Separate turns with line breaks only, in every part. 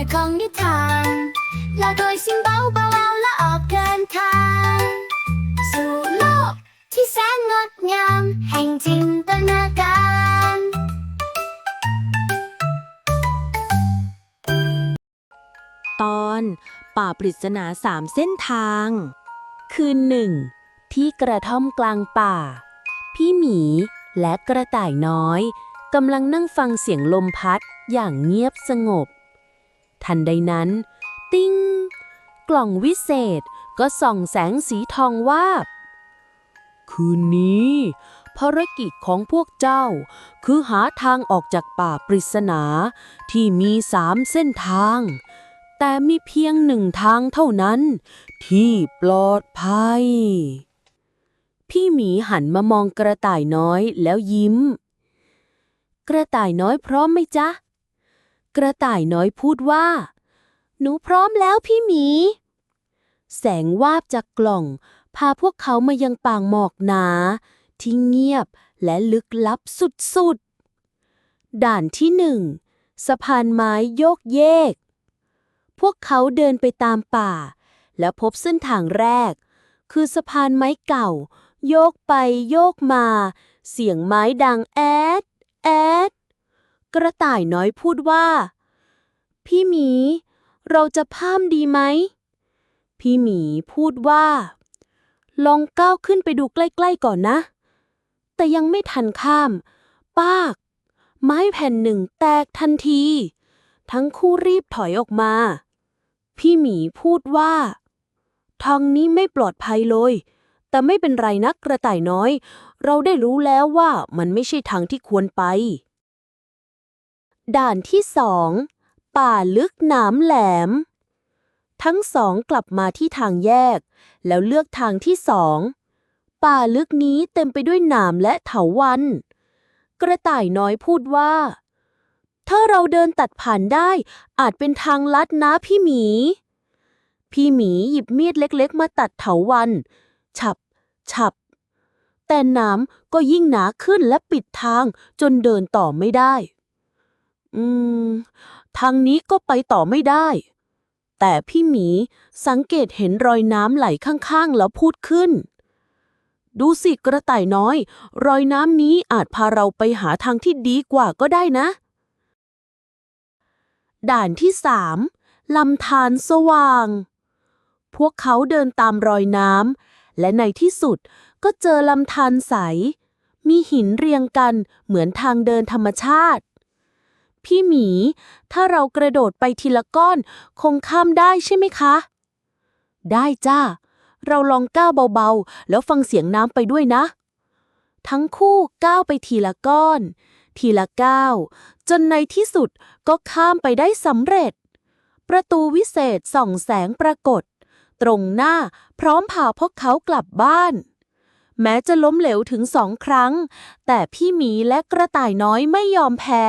อยของนิทานลาโดยซิมเบาเบาและออกเดินทางสู่โลกที่แสนงดงามแห่งจินตนาการ
ตอนป่าปริศนาสามเส้นทาง คืนหนึ่ง ที่กระท่อมกลางป่า พี่หมีและกระต่ายน้อยกำลังนั่งฟังเสียงลมพัดอย่างเงียบสงบ ทันใดนั้น ติ้ง กล่องวิเศษก็ส่องแสงสีทองวาบ คืนนี้ ภารกิจของพวกเจ้า คือหาทางออกจากป่าปริศนาที่มีสามเส้นทาง แต่มีเพียงหนึ่งทางเท่านั้น ที่ปลอดภัย พี่หมีหันมามองกระต่ายน้อยแล้วยิ้ม กระต่ายน้อยพร้อมไหมจ๊ะ กระต่ายน้อยพูดว่า หนูพร้อมแล้วพี่หมี แสงวาบจากกล่อง พาพวกเขามายังป่างหมอกหนา ที่เงียบและลึกลับสุดๆ ด่านที่หนึ่งสะพานไม้โยกเยก พวกเขาเดินไปตามป่า แล้วพบเส้นทางแรก คือสะพานไม้เก่า โยกไปโยกมา เสียงไม้ดังแอด แอด กระต่ายน้อยพูดว่า พี่หมี เราจะพามดีไหม พี่หมีพูดว่า ลองก้าวขึ้นไปดูใกล้ๆก่อนนะ แต่ยังไม่ทันข้าม ปาก ไม้แผ่นหนึ่งแตกทันที ทั้งคู่รีบถอยออกมา พี่หมีพูดว่า ทางนี้ไม่ปลอดภัยเลย แต่ไม่เป็นไรนะกระต่ายน้อย เราได้รู้แล้วว่ามันไม่ใช่ทางที่ควรไป ด่านที่สอง ป่าลึกหนามแหลม ทั้งสองกลับมาที่ทางแยก แล้วเลือกทางที่สอง ป่าลึกนี้เต็มไปด้วยหนามและเถาวัลย์กระต่ายน้อยพูดว่า ถ้าเราเดินตัดผ่านได้อาจเป็นทางลัดนะพี่หมี พี่หมีหยิบมีดเล็กๆ มาตัดเถาวัลย์ฉับ ฉับ แต่หน้ำก็ยิ่งหนาขึ้นและปิดทางจนเดินต่อไม่ได้ ทางนี้ก็ไปต่อไม่ได้ แต่พี่หมีสังเกตเห็นรอยน้ำไหลข้างๆ แล้วพูดขึ้น ดูสิกระต่ายน้อย รอยน้ำนี้อาจพาเราไปหาทางที่ดีกว่าก็ได้นะ ด่านที่สามลำธารสว่าง พวกเขาเดินตามรอยน้ำและในที่สุดก็เจอลำธารใส มีหินเรียงกันเหมือนทางเดินธรรมชาติ พี่หมี ถ้าเรากระโดดไปทีละก้อน คงข้ามได้ใช่ไหมคะ ได้จ้า เราลองก้าวเบาๆ แล้วฟังเสียงน้ำไปด้วยนะ ทั้งคู่ก้าวไปทีละก้อน ทีละก้าวจนในที่สุดก็ข้ามไปได้สำเร็จ ประตูวิเศษส่องแสงปรากฏ ตรงหน้าพร้อมพาพวกเขากลับบ้านแม้จะล้มเหลวถึงสองครั้ง แต่พี่หมีและกระต่ายน้อยไม่ยอมแพ้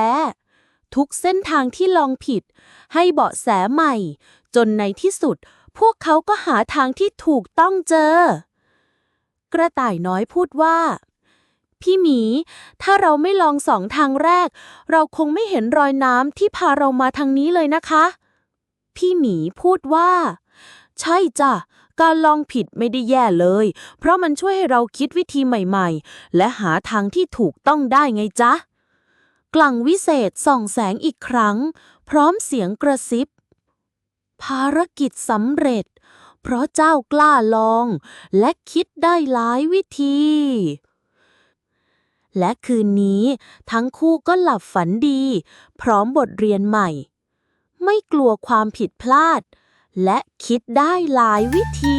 ทุกเส้นทางที่ลองผิด ให้เบาะแสใหม่ จนในที่สุด พวกเขาก็หาทางที่ถูกต้องเจอ กระต่ายน้อยพูดว่า พี่หมี ถ้าเราไม่ลองสองทางแรก เราคงไม่เห็นรอยน้ำที่พาเรามาทางนี้เลยนะคะ พี่หมีพูดว่า ใช่จ้ะการลองผิดไม่ได้แย่เลย เพราะมันช่วยให้เราคิดวิธีใหม่ๆ และหาทางที่ถูกต้องได้ไงจ๊ะ กลั่งวิเศษส่องแสงอีกครั้ง พร้อมเสียงกระซิบ ภารกิจสำเร็จ เพราะเจ้ากล้าลองและคิดได้หลายวิธี และคืนนี้ทั้งคู่ก็หลับฝันดี พร้อมบทเรียนใหม่ ไม่กลัวความผิดพลาด และคิดได้หลายวิธี